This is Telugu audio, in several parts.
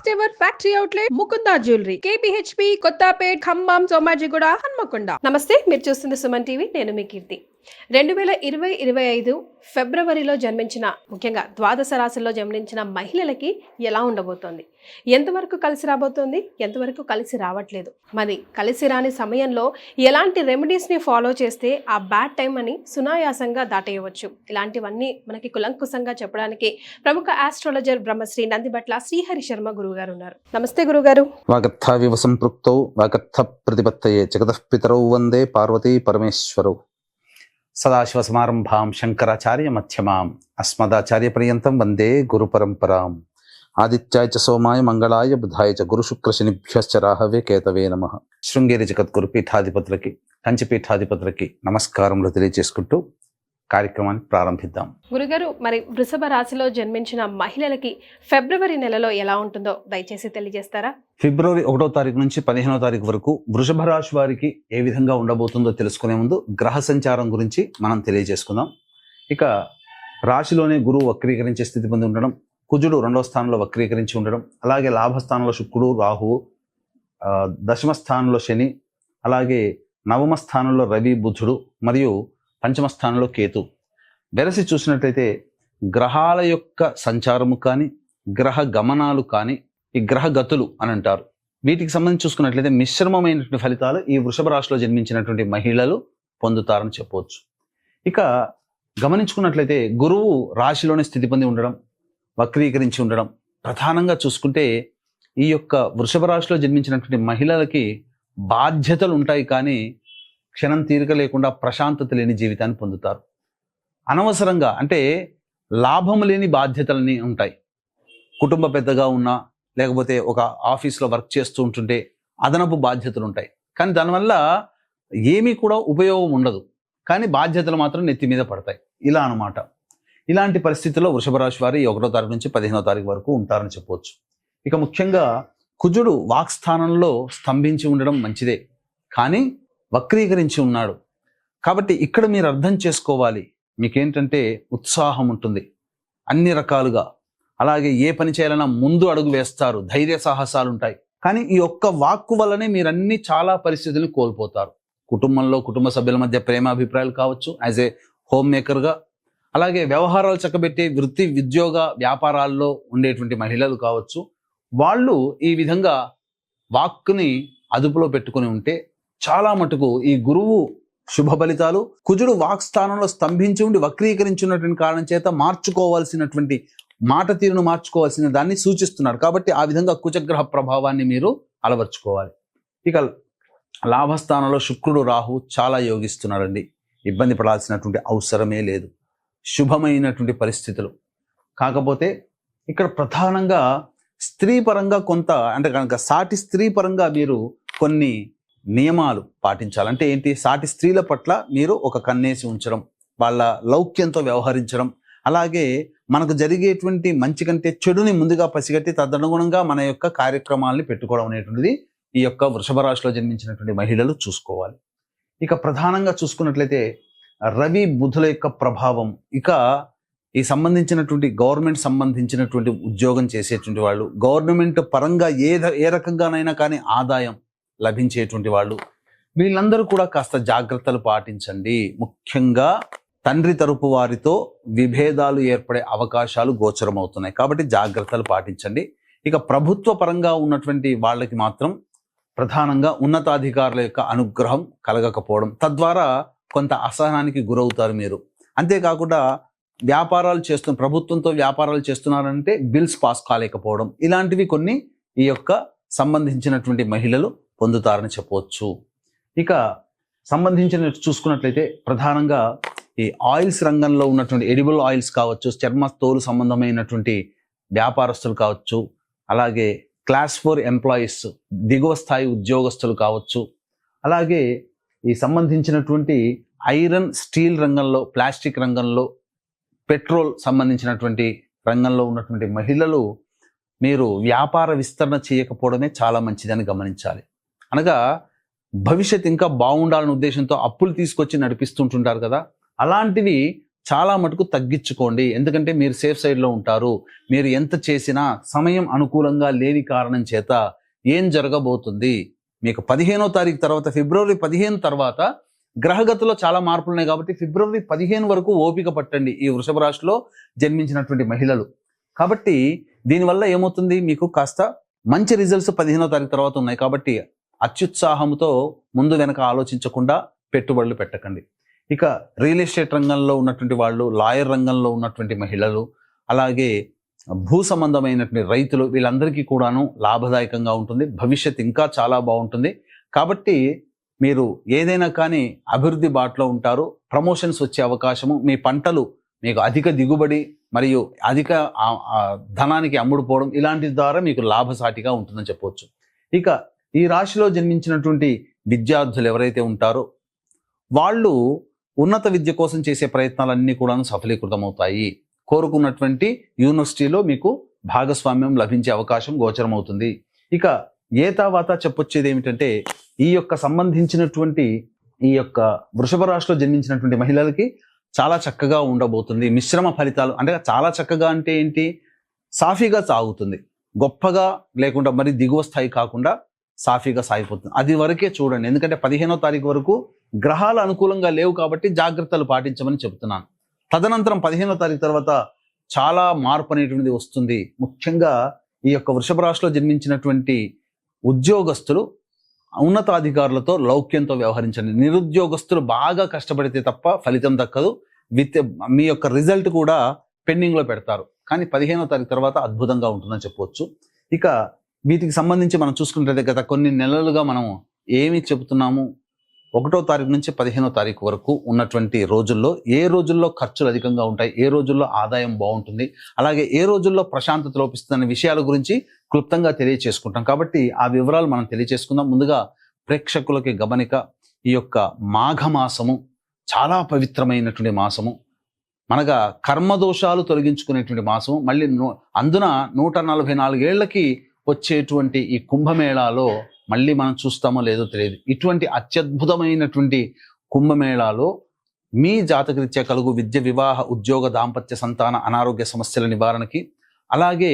First ever factory outlet Mukunda jewellery KPHB Kothapet Khammam Somajiguda Hanamkonda నమస్తే మీరు చూస్తుంది సుమన్ టీవీ నేను మీ కీర్తి. రెండు వేల ఇరవై ఇరవై ఐదు ఫిబ్రవరిలో జన్మించిన ముఖ్యంగా ద్వాదశ రాశుల్లో జన్మించిన మహిళలకి ఎలా ఉండబోతోంది? ఎంతవరకు కలిసి రాబోతోంది? ఎంతవరకు కలిసి రావట్లేదు? మరి కలిసి రాని సమయంలో ఎలాంటి రెమెడీస్ని ఫాలో చేస్తే ఆ బ్యాడ్ టైం అని సునాయాసంగా దాటేయవచ్చు? ఇలాంటివన్నీ మనకి కులంకుశంగా చెప్పడానికి ప్రముఖ ఆస్ట్రాలజర్ బ్రహ్మశ్రీ నందిబట్ల శ్రీహరి శర్మ గురువు గారు ఉన్నారు. నమస్తే గురుగారు వాగర్థావివ సంపృక్తౌ వాగర్థ ప్రతిపత్తయే జగతః పితరౌ వందే పార్వతీ పరమేశ్వరౌ. సదాశివసమారంభాం శంకరాచార్య మధ్యమాం అస్మదాచార్య పర్యంతం వందే గురు పరంపరాం ఆదిత్యాయ చ సోమాయ మంగళాయ బుధాయ చ గురు రాహవే కేతవే నమ శృంగేరి జగద్గురు పీఠాధిపతులకి కంచి పీఠాధిపతులకి నమస్కారములు తెలియజేసుకుంటూ కార్యక్రమాన్ని ప్రారంభిద్దాం. గురుగారు మరి వృషభ రాశిలో జన్మించిన మహిళలకి ఫిబ్రవరి నెలలో ఎలా ఉంటుందో దయచేసి తెలియజేస్తారా? ఫిబ్రవరి ఒకటో తారీఖు నుంచి పదిహేనో తారీఖు వరకు వృషభ రాశి వారికి ఏ విధంగా ఉండబోతుందో తెలుసుకునే ముందు గ్రహ సంచారం గురించి మనం తెలియజేసుకుందాం. ఇక రాశిలోనే గురువు వక్రీకరించే స్థితి పొంది ఉండడం కుజుడు రెండవ స్థానంలో వక్రీకరించి ఉండడం అలాగే లాభస్థానంలో శుక్రుడు రాహువు దశమ స్థానంలో శని అలాగే నవమ స్థానంలో రవి బుధుడు మరియు పంచమ స్థానంలో కేతు. వెరసి చూసినట్లయితే గ్రహాల యొక్క సంచారము కానీ గ్రహ గమనాలు కానీ ఈ గ్రహ గతులు అని అంటారు. వీటికి సంబంధించి చూసుకున్నట్లయితే మిశ్రమమైనటువంటి ఫలితాలు ఈ వృషభ రాశిలో జన్మించినటువంటి మహిళలు పొందుతారని చెప్పవచ్చు. ఇక గమనించుకున్నట్లయితే గురువు రాశిలోనే స్థితి పొంది ఉండడం వక్రీకరించి ఉండడం ప్రధానంగా చూసుకుంటే ఈ యొక్క వృషభ రాశిలో జన్మించినటువంటి మహిళలకి బాధ్యతలు ఉంటాయి కానీ క్షణం తీరిక లేకుండా ప్రశాంతత లేని జీవితాన్ని పొందుతారు. అనవసరంగా అంటే లాభం లేని బాధ్యతలని ఉంటాయి. కుటుంబ పెద్దగా ఉన్నా లేకపోతే ఒక ఆఫీస్లో వర్క్ చేస్తూ ఉంటుంటే అదనపు బాధ్యతలు ఉంటాయి. కానీ దానివల్ల ఏమీ కూడా ఉపయోగం ఉండదు. కానీ బాధ్యతలు మాత్రం నెత్తి మీద పడతాయి. ఇలా అన్నమాట. ఇలాంటి పరిస్థితుల్లో వృషభ రాశి ఒకటో తారీఖు నుంచి పదిహేనో తారీఖు వరకు ఉంటారని చెప్పవచ్చు ఇక ముఖ్యంగా కుజుడు వాక్స్థానంలో స్తంభించి ఉండడం మంచిదే. కానీ వక్రీకరించి ఉన్నాడు. కాబట్టి ఇక్కడ మీరు అర్థం చేసుకోవాలి. మీకేంటంటే ఉత్సాహం ఉంటుంది. అన్ని రకాలుగా. అలాగే ఏ పని చేయాలన్నా ముందు అడుగు వేస్తారు. ధైర్య సాహసాలు ఉంటాయి కానీ ఈ ఒక్క వాక్కు వల్లనే మీరు అన్ని చాలా పరిస్థితులను కోల్పోతారు. కుటుంబంలో కుటుంబ సభ్యుల మధ్య ప్రేమాభిప్రాయాలు కావచ్చు యాజ్ ఏ హోమ్ మేకర్గా. అలాగే వ్యవహారాలు చక్కబెట్టే వృత్తి ఉద్యోగ వ్యాపారాల్లో ఉండేటువంటి మహిళలు కావచ్చు. వాళ్ళు ఈ విధంగా వాక్కుని అదుపులో పెట్టుకుని ఉంటే చాలా మటుకు ఈ గురువు శుభ ఫలితాలు కుజుడు వాక్స్థానంలో స్తంభించి ఉండి వక్రీకరించున్నటువంటి కారణం చేత మార్చుకోవాల్సినటువంటి మాట తీరును మార్చుకోవాల్సిన దాన్ని సూచిస్తున్నాడు. కాబట్టి ఆ విధంగా కుజగ్రహ ప్రభావాన్ని మీరు అలవర్చుకోవాలి. ఇక లాభస్థానంలో శుక్రుడు రాహు చాలా యోగిస్తున్నాడండి ఇబ్బంది పడాల్సినటువంటి అవసరమే లేదు. శుభమైనటువంటి పరిస్థితులు. కాకపోతే ఇక్కడ ప్రధానంగా స్త్రీ పరంగా కొంత అంటే కనుక సాటి స్త్రీ పరంగా మీరు కొన్ని నియమాలు పాటించాలంటే ఏంటి? సాటి స్త్రీల పట్ల మీరు ఒక కన్నేసి ఉంచడం వాళ్ళ లౌక్యంతో వ్యవహరించడం అలాగే మనకు జరిగేటువంటి మంచి కంటే చెడుని ముందుగా పసిగట్టి తదనుగుణంగా మన యొక్క కార్యక్రమాల్ని పెట్టుకోవడం అనేటువంటిది ఈ యొక్క వృషభ రాశిలో జన్మించినటువంటి మహిళలు చూసుకోవాలి. ఇక ప్రధానంగా చూసుకున్నట్లయితే రవి బుధుల యొక్క ప్రభావం ఇక ఈ సంబంధించినటువంటి గవర్నమెంట్ సంబంధించినటువంటి ఉద్యోగం చేసేటువంటి వాళ్ళు గవర్నమెంట్ పరంగా ఏ ఏ రకంగానైనా కానీ ఆదాయం లభించేటువంటి వాళ్ళు. వీళ్ళందరూ కూడా కాస్త జాగ్రత్తలు పాటించండి. ముఖ్యంగా తండ్రి తరపు వారితో విభేదాలు ఏర్పడే అవకాశాలు గోచరమవుతున్నాయి. కాబట్టి జాగ్రత్తలు పాటించండి. ఇక ప్రభుత్వ పరంగా ఉన్నటువంటి వాళ్ళకి మాత్రం ప్రధానంగా ఉన్నతాధికారుల యొక్క అనుగ్రహం కలగకపోవడం. తద్వారా కొంత అసహనానికి గురవుతారు మీరు. అంతేకాకుండా వ్యాపారాలు చేస్తున్న ప్రభుత్వంతో వ్యాపారాలు చేస్తున్నారంటే బిల్స్ పాస్ కాలేకపోవడం. ఇలాంటివి కొన్ని ఈ యొక్క సంబంధించినటువంటి మహిళలు పొందుతారని చెప్పవచ్చు. ఇక సంబంధించిన చూసుకున్నట్లయితే ప్రధానంగా ఈ ఆయిల్స్ రంగంలో ఉన్నటువంటి ఎడిబుల్ ఆయిల్స్ కావచ్చు చర్మ తోలు సంబంధమైనటువంటి వ్యాపారస్తులు కావచ్చు అలాగే క్లాస్ ఫోర్ ఎంప్లాయీస్ దిగువ స్థాయి ఉద్యోగస్తులు కావచ్చు అలాగే ఈ సంబంధించినటువంటి ఐరన్ స్టీల్ రంగంలో ప్లాస్టిక్ రంగంలో పెట్రోల్ సంబంధించినటువంటి రంగంలో ఉన్నటువంటి మహిళలు మీరు వ్యాపార విస్తరణ చేయకపోవడమే చాలా మంచిదని గమనించాలి. అనగా భవిష్యత్ ఇంకా బాగుండాలనే ఉద్దేశంతో అప్పులు తీసుకొచ్చి నడిపిస్తుంటుంటారు కదా అలాంటివి చాలా మటుకు తగ్గించుకోండి. ఎందుకంటే మీరు సేఫ్ సైడ్లో ఉంటారు. మీరు ఎంత చేసినా సమయం అనుకూలంగా లేని కారణం చేత ఏం జరగబోతుంది? మీకు పదిహేనో తారీఖు తర్వాత ఫిబ్రవరి పదిహేను తర్వాత గ్రహగతిలో చాలా మార్పులు ఉన్నాయి కాబట్టి ఫిబ్రవరి పదిహేను వరకు ఓపిక పట్టండి ఈ వృషభ రాశిలో జన్మించినటువంటి మహిళలు. కాబట్టి దీనివల్ల ఏమవుతుంది? మీకు కాస్త మంచి రిజల్ట్స్ పదిహేనో తారీఖు తర్వాత ఉన్నాయి కాబట్టి అత్యుత్సాహంతో ముందు వెనక ఆలోచించకుండా పెట్టుబడులు పెట్టకండి. ఇక రియల్ ఎస్టేట్ రంగంలో ఉన్నటువంటి వాళ్ళు లాయర్ రంగంలో ఉన్నటువంటి మహిళలు అలాగే భూ సంబంధమైనటువంటి రైతులు వీళ్ళందరికీ కూడాను లాభదాయకంగా ఉంటుంది. భవిష్యత్ ఇంకా చాలా బాగుంటుంది. కాబట్టి మీరు ఏదైనా కానీ అభివృద్ధి బాటలో ఉంటారు ప్రమోషన్స్ వచ్చే అవకాశము మీ పంటలు మీకు అధిక దిగుబడి మరియు అధిక ధనానికి అమ్ముడుపోవడం ఇలాంటి ద్వారా మీకు లాభసాటిగా ఉంటుందని చెప్పవచ్చు. ఇక ఈ రాశిలో జన్మించినటువంటి విద్యార్థులు ఎవరైతే ఉంటారో వాళ్ళు ఉన్నత విద్య కోసం చేసే ప్రయత్నాలన్నీ కూడా సఫలీకృతమవుతాయి. కోరుకున్నటువంటి యూనివర్సిటీలో మీకు భాగస్వామ్యం లభించే అవకాశం గోచరమవుతుంది. ఇక ఏ తావాత చెప్పొచ్చేది ఏమిటంటే ఈ యొక్క సంబంధించినటువంటి ఈ యొక్క వృషభ రాశిలో జన్మించినటువంటి మహిళలకి చాలా చక్కగా ఉండబోతుంది. మిశ్రమ ఫలితాలు అంటే చాలా చక్కగా అంటే ఏంటి? సాఫీగా సాగుతుంది. గొప్పగా లేకుండా మరి దిగువ స్థాయి కాకుండా సాఫీగా సాగిపోతుంది. అది వరకే చూడండి. ఎందుకంటే పదిహేనో తారీఖు వరకు గ్రహాలు అనుకూలంగా లేవు కాబట్టి జాగ్రత్తలు పాటించమని చెప్తున్నాను. తదనంతరం పదిహేనో తారీఖు తర్వాత చాలా మార్పు అనేటువంటిది వస్తుంది. ముఖ్యంగా ఈ యొక్క వృషభ రాశిలో జన్మించినటువంటి ఉద్యోగస్తులు ఉన్నతాధికారులతో లౌక్యంతో వ్యవహరించండి. నిరుద్యోగస్తులు బాగా కష్టపడితే తప్ప ఫలితం దక్కదు. విత్ మీ యొక్క రిజల్ట్ కూడా పెండింగ్లో పెడతారు. కానీ పదిహేనో తారీఖు తర్వాత అద్భుతంగా ఉంటుందని చెప్పవచ్చు. ఇక వీటికి సంబంధించి మనం చూసుకుంటే గత కొన్ని నెలలుగా మనం ఏమి చెబుతున్నాము? ఒకటో తారీఖు నుంచి పదిహేనో తారీఖు వరకు ఉన్నటువంటి రోజుల్లో ఏ రోజుల్లో ఖర్చులు అధికంగా ఉంటాయి? ఏ రోజుల్లో ఆదాయం బాగుంటుంది? అలాగే ఏ రోజుల్లో ప్రశాంతత లోపిస్తుందనే విషయాల గురించి క్లుప్తంగా తెలియచేసుకుంటాం. కాబట్టి ఆ వివరాలు మనం తెలియచేసుకుందాం. ముందుగా ప్రేక్షకులకి గమనిక ఈ యొక్క మాఘమాసము చాలా పవిత్రమైనటువంటి మాసము. మనగా కర్మదోషాలు తొలగించుకునేటువంటి మాసము. మళ్ళీ నూ- అందున నూట నలభై నాలుగేళ్ళకి వచ్చేటువంటి ఈ కుంభమేళాలో మళ్ళీ మనం చూస్తామో లేదో తెలియదు. ఇటువంటి అత్యద్భుతమైనటువంటి కుంభమేళాలో మీ జాతకరీత్యా కలుగు విద్య వివాహ ఉద్యోగ దాంపత్య సంతాన అనారోగ్య సమస్యల నివారణకి అలాగే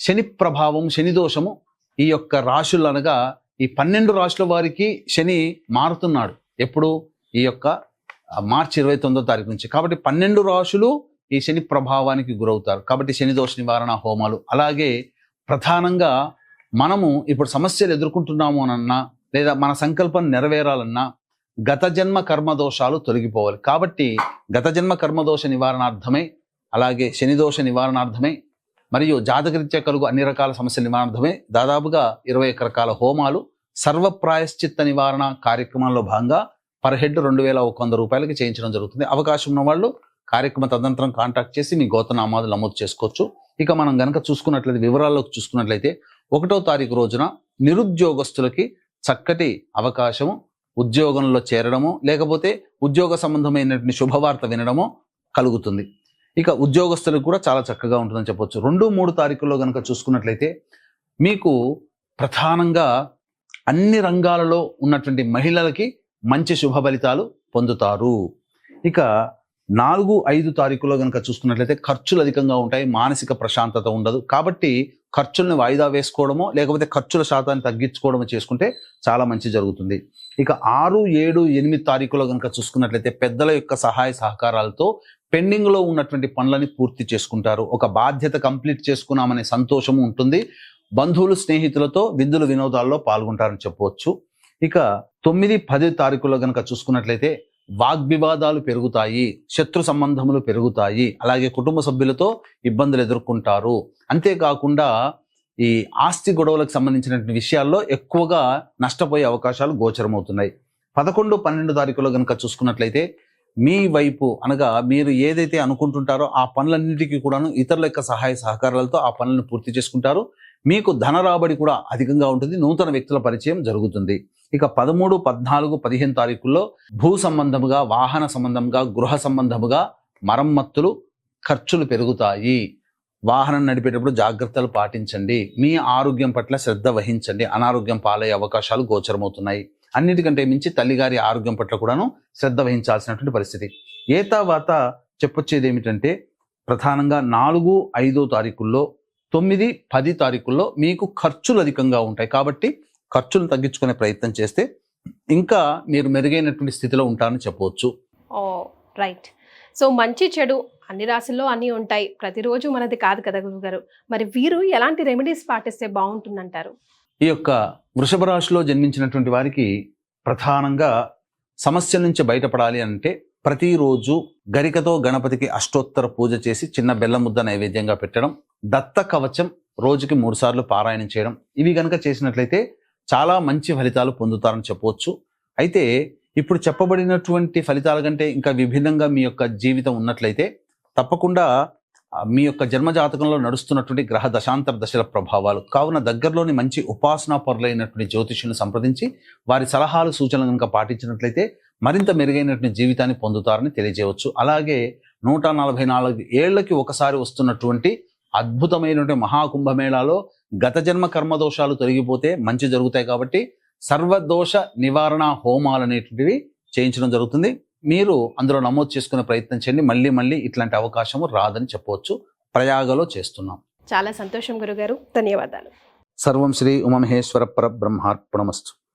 శని ప్రభావం శని దోషము ఈ యొక్క రాశులు అనగా ఈ పన్నెండు రాశుల వారికి శని మారుతున్నాడు. ఎప్పుడు? ఈ యొక్క మార్చి ఇరవై తొమ్మిదో తారీఖు నుంచి. కాబట్టి పన్నెండు రాశులు ఈ శని ప్రభావానికి గురవుతారు. కాబట్టి శని దోష నివారణ హోమాలు. అలాగే ప్రధానంగా మనము ఇప్పుడు సమస్యలు ఎదుర్కొంటున్నాము అనన్నా లేదా మన సంకల్పం నెరవేరాలన్నా గత జన్మ కర్మదోషాలు తొలగిపోవాలి. కాబట్టి గత జన్మ కర్మదోష నివారణార్థమై అలాగే శనిదోష నివారణార్థమే నివారణార్థమై మరియు జాతకరీత్యా కలుగు అన్ని రకాల సమస్యల నివారణార్థమే దాదాపుగా ఇరవై ఒక రకాల హోమాలు సర్వ ప్రాయశ్చిత్త నివారణ కార్యక్రమంలో భాగంగా పర్ హెడ్ రెండు వేల ఒక వంద రూపాయలకి చేయించడం జరుగుతుంది. అవకాశం ఉన్న వాళ్ళు కార్యక్రమ తదనంతరం కాంటాక్ట్ చేసి మీ గోతనామాలు నమోదు చేసుకోవచ్చు. ఇక మనం గనక చూసుకున్నట్లయితే వివరాల్లోకి చూసుకున్నట్లయితే ఒకటో తారీఖు రోజున నిరుద్యోగస్తులకి చక్కటి అవకాశము ఉద్యోగంలో చేరడము లేకపోతే ఉద్యోగ సంబంధమైనటువంటి శుభవార్త వినడము కలుగుతుంది. ఇక ఉద్యోగస్తులకు కూడా చాలా చక్కగా ఉంటుందని చెప్పొచ్చు. రెండు మూడు తారీఖుల్లో కనుక చూసుకున్నట్లయితే మీకు ప్రధానంగా అన్ని రంగాలలో ఉన్నటువంటి మహిళలకి మంచి శుభ ఫలితాలు పొందుతారు. ఇక నాలుగు ఐదు తారీఖులో కనుక చూసుకున్నట్లయితే ఖర్చులు అధికంగా ఉంటాయి మానసిక ప్రశాంతత ఉండదు. కాబట్టి ఖర్చుల్ని వాయిదా వేసుకోవడమో లేకపోతే ఖర్చుల శాతాన్ని తగ్గించుకోవడమో చేసుకుంటే చాలా మంచి జరుగుతుంది. ఇక ఆరు ఏడు ఎనిమిది తారీఖులో కనుక చూసుకున్నట్లయితే పెద్దల యొక్క సహాయ సహకారాలతో పెండింగ్లో ఉన్నటువంటి పనులని పూర్తి చేసుకుంటారు. ఒక బాధ్యత కంప్లీట్ చేసుకున్నామనే సంతోషము ఉంటుంది. బంధువులు స్నేహితులతో విందులు వినోదాల్లో పాల్గొంటారని చెప్పవచ్చు. ఇక తొమ్మిది పది తారీఖులో కనుక చూసుకున్నట్లయితే వాగ్వివాదాలు పెరుగుతాయి శత్రు సంబంధములు పెరుగుతాయి అలాగే కుటుంబ సభ్యులతో ఇబ్బందులు ఎదుర్కొంటారు. అంతేకాకుండా ఈ ఆస్తి గొడవలకు సంబంధించినటువంటి విషయాల్లో ఎక్కువగా నష్టపోయే అవకాశాలు గోచరమవుతున్నాయి. పదకొండు పన్నెండు తారీఖులో కనుక చూసుకున్నట్లయితే మీ వైపు అనగా మీరు ఏదైతే అనుకుంటుంటారో ఆ పనులన్నిటికీ కూడాను ఇతరుల యొక్క సహాయ సహకారాలతో ఆ పనులను పూర్తి చేసుకుంటారు. మీకు ధన రాబడి కూడా అధికంగా ఉంటుంది. నూతన వ్యక్తుల పరిచయం జరుగుతుంది. ఇక పదమూడు పద్నాలుగు పదిహేను తారీఖుల్లో భూ సంబంధముగా వాహన సంబంధంగా గృహ సంబంధముగా మరమ్మత్తులు ఖర్చులు పెరుగుతాయి. వాహనం నడిపేటప్పుడు జాగ్రత్తలు పాటించండి. మీ ఆరోగ్యం పట్ల శ్రద్ధ వహించండి. అనారోగ్యం పాలయ్యే అవకాశాలు గోచరమవుతున్నాయి. అన్నిటికంటే మించి తల్లిగారి ఆరోగ్యం పట్ల కూడాను శ్రద్ధ వహించాల్సినటువంటి పరిస్థితి. ఏ తర్వాత చెప్పొచ్చేది ఏమిటంటే ప్రధానంగా నాలుగు ఐదో తారీఖుల్లో తొమ్మిది పది తారీఖుల్లో మీకు ఖర్చులు అధికంగా ఉంటాయి. కాబట్టి ఖర్చులు తగ్గించుకునే ప్రయత్నం చేస్తే ఇంకా మీరు మెరుగైనటువంటి స్థితిలో ఉంటారని చెప్పవచ్చు. రైట్. సో మంచి చెడు అన్ని రాశుల్లో అన్నీ ఉంటాయి. ప్రతిరోజు మనది కాదు కదా గురుగారు మరి వీరు ఎలాంటి రెమెడీస్ పాటిస్తే బాగుంటుందంటారు? ఈ యొక్క వృషభ రాశిలో జన్మించినటువంటి వారికి ప్రధానంగా సమస్య నుంచి బయటపడాలి అంటే ప్రతిరోజు గరికతో గణపతికి అష్టోత్తర పూజ చేసి చిన్న బెల్లం ముద్ద నైవేద్యంగా పెట్టడం దత్త కవచం రోజుకి మూడు సార్లు పారాయణం చేయడం ఇవి గనక చేసినట్లయితే చాలా మంచి ఫలితాలు పొందుతారని చెప్పవచ్చు. అయితే ఇప్పుడు చెప్పబడినటువంటి ఫలితాల కంటే ఇంకా విభిన్నంగా మీ యొక్క జీవితం ఉన్నట్లయితే తప్పకుండా మీ యొక్క జన్మ జాతకంలో నడుస్తున్నటువంటి గ్రహ దశాంతర దశల ప్రభావాలు కావున దగ్గరలోని మంచి ఉపాసనా పరులైనటువంటి జ్యోతిష్యులను సంప్రదించి వారి సలహాలు సూచనలు కనుక పాటించినట్లయితే మరింత మెరుగైనటువంటి జీవితాన్ని పొందుతారని తెలియజేయవచ్చు. అలాగే నూట నలభై నాలుగు ఏళ్ళకి ఒకసారి వస్తున్నటువంటి అద్భుతమైనటువంటి మహాకుంభమేళాలో గత జన్మ కర్మ దోషాలు తొలగిపోతే మంచి జరుగుతాయి కాబట్టి సర్వదోష నివారణ హోమాలు అనేటువంటివి చేయించడం జరుగుతుంది. మీరు అందులో నమోదు చేసుకునే ప్రయత్నం చేయండి. మళ్ళీ మళ్ళీ ఇట్లాంటి అవకాశము రాదని చెప్పవచ్చు. ప్రయాగలో చేస్తున్నాం. చాలా సంతోషం గురుగారు. ధన్యవాదాలు. సర్వం శ్రీ ఉమమహేశ్వర పరబ్రహ్మార్పణమస్తు